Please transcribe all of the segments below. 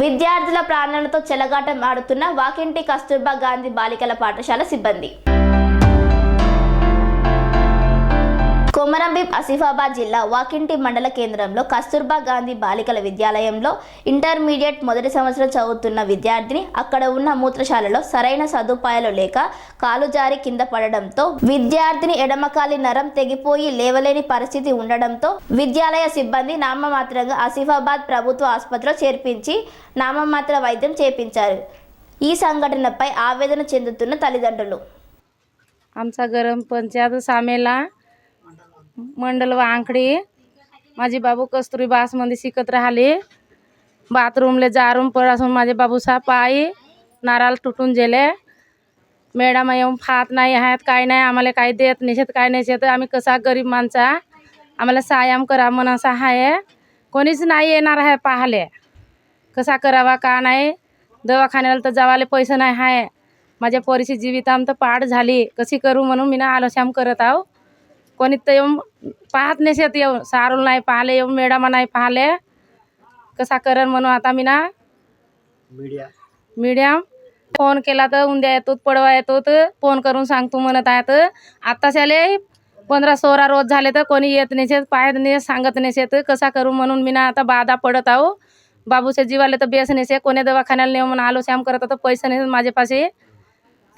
విద్యార్థుల ప్రాణాలతో చెలగాటం ఆడుతున్న వాకింటి కస్తూర్బా గాంధీ బాలికల పాఠశాల సిబ్బంది. కొమరంభీం ఆసిఫాబాద్ జిల్లా వాకింటి మండల కేంద్రంలో కస్తూర్బా గాంధీ బాలికల విద్యాలయంలో ఇంటర్మీడియట్ మొదటి సంవత్సరం చదువుతున్న విద్యార్థిని అక్కడ ఉన్న మూత్రశాలలో సరైన సదుపాయాలు లేక కాలు జారి కింద పడడంతో విద్యార్థిని ఎడమకాలి నరం తెగిపోయి లేవలేని పరిస్థితి ఉండడంతో విద్యాలయ సిబ్బంది నామమాత్రంగా ఆసిఫాబాద్ ప్రభుత్వ ఆసుపత్రిలో చేర్పించి నామమాత్ర వైద్యం చేపించారు ఈ సంఘటనపై ఆవేదన చెందుతున్న తల్లిదండ్రులు आमचा गरम पंचायत सामेला मंडल वांकडी माझे बाबू कस्तुरी बासमध्ये शिकत राहिले. बाथरूमले जारून पडासून माझे बाबू सा पाय नाराल तुटून गेले. मॅडम येऊन फात नाही आहेत काय नाही आम्हाला काही देत नसेत काय नाही शेत आम्ही कसा गरीब माणसा? आम्हाला सायाम करा म्हणून असा आहे. कोणीच नाही येणार आहे पाहले कसा करावा का नाही? दवाखान्याला तर जावाले पैसे नाही आहे. माझ्या पोरीची जीविताम तर पाड झाली. कशी करू म्हणून मी ना आलोश्याम करत आहो. कोणी तर येऊन पाहत नसेत येऊन. सारून नाही पाहिले येऊन मेडामा नाही पाहिले. कसा करण म्हणून आता मी ना मीडिया मीडियम फोन केला तर उद्या येतो पडवा येतो तर फोन करून सांगतो म्हणत आहेत. आत्ताशाले पंधरा सोळा रोज झाले तर कोणी येत नसेत पाहत नाही सांगत नसेत कसा करू म्हणून मी ना आता बाधा पडत आहो. बाबूच्या जीवाला तर बेस नसे कोणी दवाखान्याला नेऊ म्हणून आलो श्याम करत तर पैसे नसेत माझ्यापाशी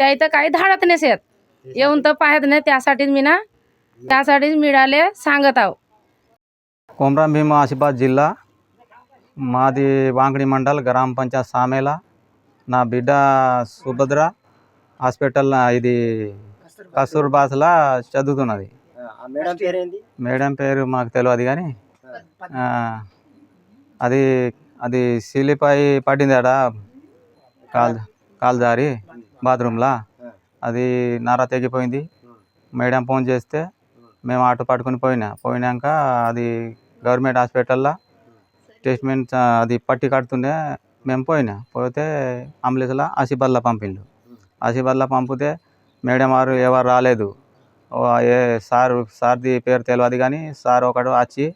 त्या इथं काही धाडत नसेत येऊन तर पाहत नाही त्यासाठीच मी ना त्यासाठीच मिळाले सांगत आहो కొమరం భీమ ఆసిఫాబాద్ జిల్లా మాది వాంకడి మండల్ గ్రామ పంచాయత్ సామేల నా బిడ్డ సుభద్ర హాస్పిటల్ ఇది కస్తూర్బాస్లా చదువుతున్నది ఆ మేడం పేరేంది మేడం పేరు మాకు తెలియదు కానీ ఆ, అది అది సిలిపై పడింది ఆడ కాల్ కాలు జారి బాత్రూంలో అది నర తెగిపోయింది మేడం ఫోన్ చేస్తే మేము ఆటో పట్టుకొని పోయినా. పోయినాక అది గవర్నమెంట్ హాస్పిటల్లో ట్రీట్మెంట్ అది పట్టి కడుతుండే మేము పోయినా. పోతే అంబులెన్స్లో ఆసిఫాబాద్లో పంపిండు. ఆసిఫాబాద్లో పంపితే మేడం వారు ఎవరు రాలేదు. ఏ సార్ సార్ది పేరు తెలియదు కానీ సార్ ఒకడు వచ్చి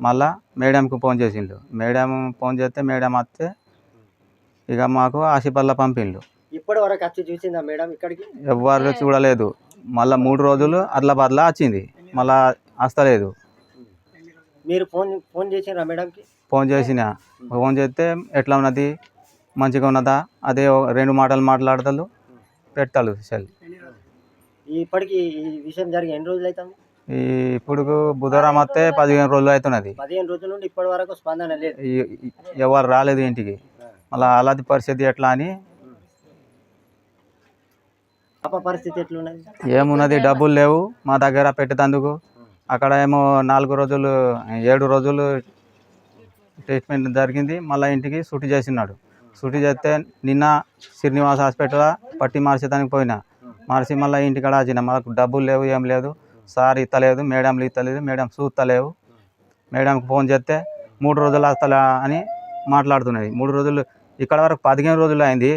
మళ్ళా మేడంకి ఫోన్ చేసిండు. మేడం ఫోన్ చేస్తే మేడం వస్తే ఇక మాకు ఆసిఫాబాద్లో పంపిండు. ఇప్పటి వరకు వచ్చి చూసిందా మేడం ఇక్కడికి? ఎవ్వరు చూడలేదు. మళ్ళీ మూడు రోజులు అదిలాబాద్లో వచ్చింది. మళ్ళా వస్తలేదు. మీరు ఫోన్ ఫోన్ చేసిండ్రా మేడంకి? ఫోన్ చేసిన. ఫోన్ చేస్తే ఎట్లా ఉన్నది? మంచిగా ఉన్నదా? అదే రెండు మాటలు మాట్లాడతారు పెట్టాలి సెల్. ఇప్పటికి ఈ విషయం జరిగి ఎన్ని రోజులు అవుతుంది? ఈ ఇప్పుడు బుధవారం వస్తే పదిహేను రోజులు అవుతున్నది. పదిహేను రోజుల నుండి ఇప్పటి వరకు స్పందన లేదు. ఎవరు రాలేదు ఇంటికి. మళ్ళీ అలాంటి పరిస్థితి ఎట్లా అని పరిస్థితి ఎట్లున్నది? ఏమున్నది డబ్బులు లేవు. మా దగ్గర పెట్టేటందుకు. అక్కడ ఏమో నాలుగు రోజులు ఏడు రోజులు ట్రీట్మెంట్ జరిగింది. మళ్ళీ ఇంటికి సుటి చేసినాడు. సుటి చేస్తే నిన్న శ్రీనివాస్ హాస్పిటల్ పట్టి మార్చేదానికి పోయినా. మార్చి మళ్ళీ ఇంటికాడ వచ్చిన మాకు డబ్బులు లేవు ఏం లేదు. సార్ ఇస్తలేదు మేడంలు ఇస్తలేదు మేడం చూస్తలేవు మేడంకి ఫోన్ చేస్తే మూడు రోజులు వస్తలే అని మాట్లాడుతున్నది మూడు రోజులు ఇక్కడ వరకు పదిహేను రోజులు అయింది.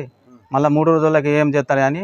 మళ్ళీ మూడు రోజులకి ఏం చేస్తారు అని